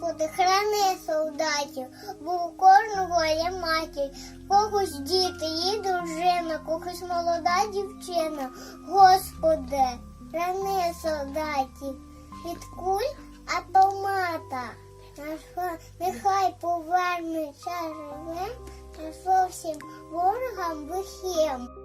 Господи, храни солдатів, бо у кожного є матір, когось діти, і дружина, когось молода дівчина. Господи, храни солдатів від куль автомата. Нехай повернеться живим, та зовсім ворогам бихим.